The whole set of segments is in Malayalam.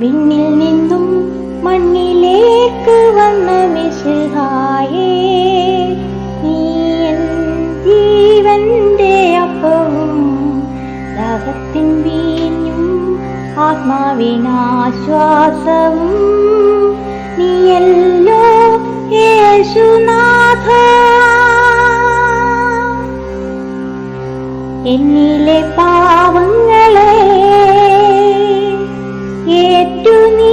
വിണ്ണിൽ നിന്നും മണ്ണിലേക്ക് വന്ന മിശിഹായേ നീ എൻ ജീവന്റെ അപ്പവും ദഹത്തിൻ വീഞ്ഞും ആത്മാവിനാശ്വാസവും. നീയല്ലോ യേശുനാഥ എന്നിലെ പാവങ്ങളെ ഏറ്റു നീ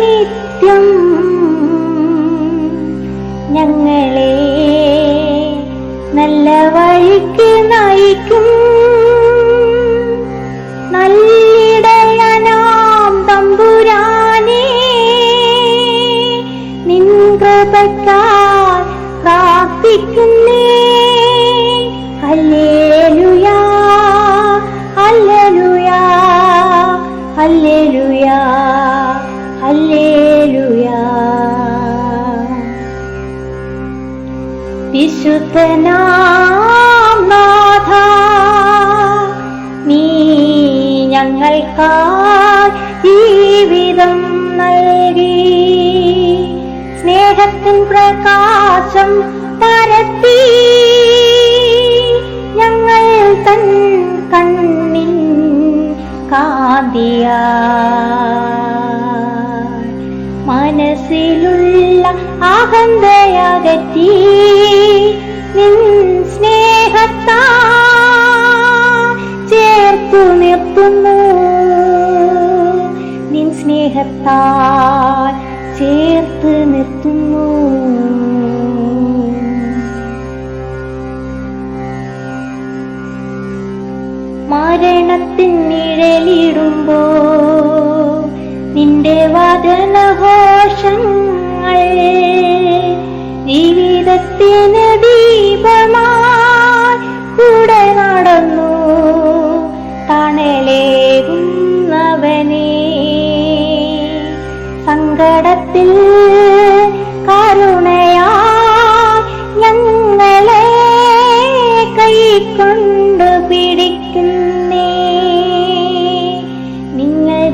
നിത്യം. ഞങ്ങളെ നല്ല വഴിക്ക് നയിക്കും. നല്ലിടയനാം തമ്പുരാനേ വിശുദ്ധനാം നാഥ നീ ഞങ്ങൾക്കായി ജീവിതം നൽകി. സ്നേഹത്തിൻ പ്രകാശം പരത്തി ഞങ്ങൾ തൻ കണ്ണിൻ കാന്തിയ മനസ്സിലുള്ള അഹന്തയകറ്റി നിൻ സ്നേഹത്താ ചേർത്തു നിർത്തുന്നു. നിൻ സ്നേഹത്താൽ ചേർത്ത് നിർത്തുന്നു. മരണത്തിൻ നിഴലിടുമ്പോ നിന്റെ വദനഘോഷങ്ങൾ ജീവിതത്തിന് ദീപമായി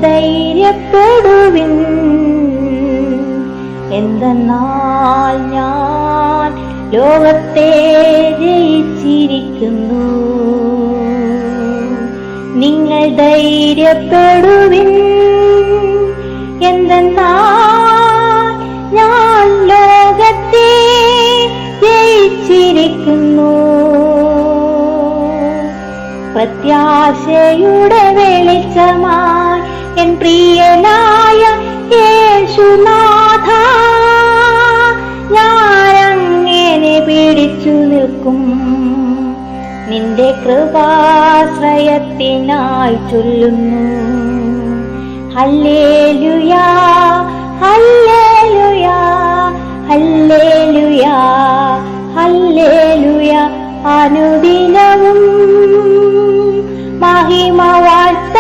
ധൈര്യപ്പെടുവിൻ. എന്തെന്നാൽ ഞാൻ ലോകത്തെ ജയിച്ചിരിക്കുന്നു. നിങ്ങൾ ധൈര്യപ്പെടുവിൻ. എന്തെന്നാൽ ഞാൻ ലോകത്തെ ജയിച്ചിരിക്കുന്നു. പ്രത്യാശയുടെ വെളിച്ചമായി എൻ പ്രിയനായ യേശുനാഥ ഞാനങ്ങനെ പിടിച്ചു നിൽക്കും. നിന്റെ കൃപാശ്രയത്തിനായി ചൊല്ലുന്നു. ഹല്ലേലുയാ ഹല്ലേലുയാ ഹല്ലേലുയാ ഹല്ലേലുയാ അനുദിനവും മഹിമ വാഴ്ത്ത